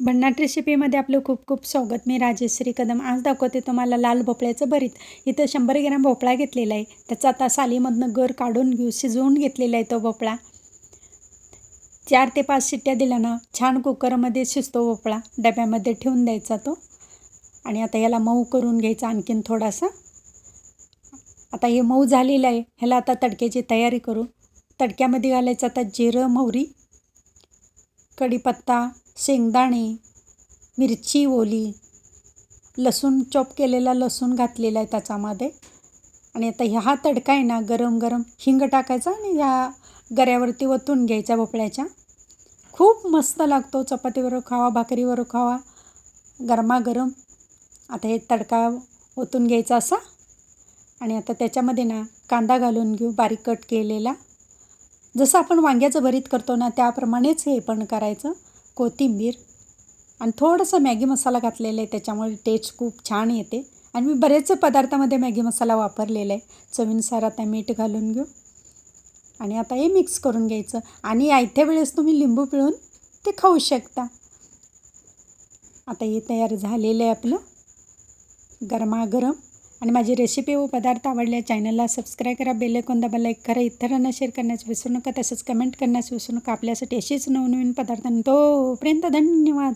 भन्नाट रेसिपीमध्ये आपलं खूप खूप स्वागत. मी राजेश्री कदम आज दाखवते तुम्हाला लाल भोपळ्याचं भरीत. इथं शंभर ग्रॅम भोपळा घेतलेला आहे. त्याचा आता सालीमधनं गर काढून घेऊ. शिजवून घेतलेला आहे तो भोपळा. चार ते पाच शिट्ट्या दिल्या ना छान कुकरमध्ये शिजतो भोपळा. डब्यामध्ये ठेवून द्यायचा तो. आणि आता याला मऊ करून घ्यायचा आणखीन थोडासा. आता हे मऊ झालेलं आहे. ह्याला आता तडक्याची तयारी करू. तडक्यामध्ये घालायचं आता जिरं मोहरी कढीपत्ता शेंगदाणे मिरची ओली लसूण चॉप केलेला लसूण घातलेला आहे त्याच्यामध्ये. आणि आता ह्या तडका आहे ना गरम गरम हिंग टाकायचा आणि ह्या गऱ्यावरती ओतून घ्यायचा भोपळ्याच्या. खूप मस्त लागतो चपातीवर खावा भाकरीवर खावा गरमागरम. आता हे तडका ओतून घ्यायचा असा. आणि आता त्याच्यामध्ये ना कांदा घालून घेऊ बारीक कट केलेला. जसं आपण वांग्याचं भरीत करतो ना त्याप्रमाणेच हे पण करायचं. कोथिंबीर आणि थोडंसं मॅगी मसाला घातलेला आहे त्याच्यामुळे टेस्ट खूप छान येते. आणि मी बरेच पदार्थामध्ये मॅगी मसाला वापरलेला आहे. चवीनुसार आता मीठ घालून घेऊ. आणि आता हे मिक्स करून घ्यायचं. आणि आयत्या वेळेस तुम्ही लिंबू पिळून ते खाऊ शकता. आता हे तयार झालेलं आहे आपलं. गरमागरम. आणि माझी रेसिपी व पदार्थ आवडल्या चॅनलला सबस्क्राईब करा बेलेकोन दाबा लाईक करा इतरांना शेअर करण्यास विसरू नका तसंच कमेंट करण्यास विसरू नका. आपल्यासाठी असेच नवनवीन पदार्थ तोपर्यंत धन्यवाद.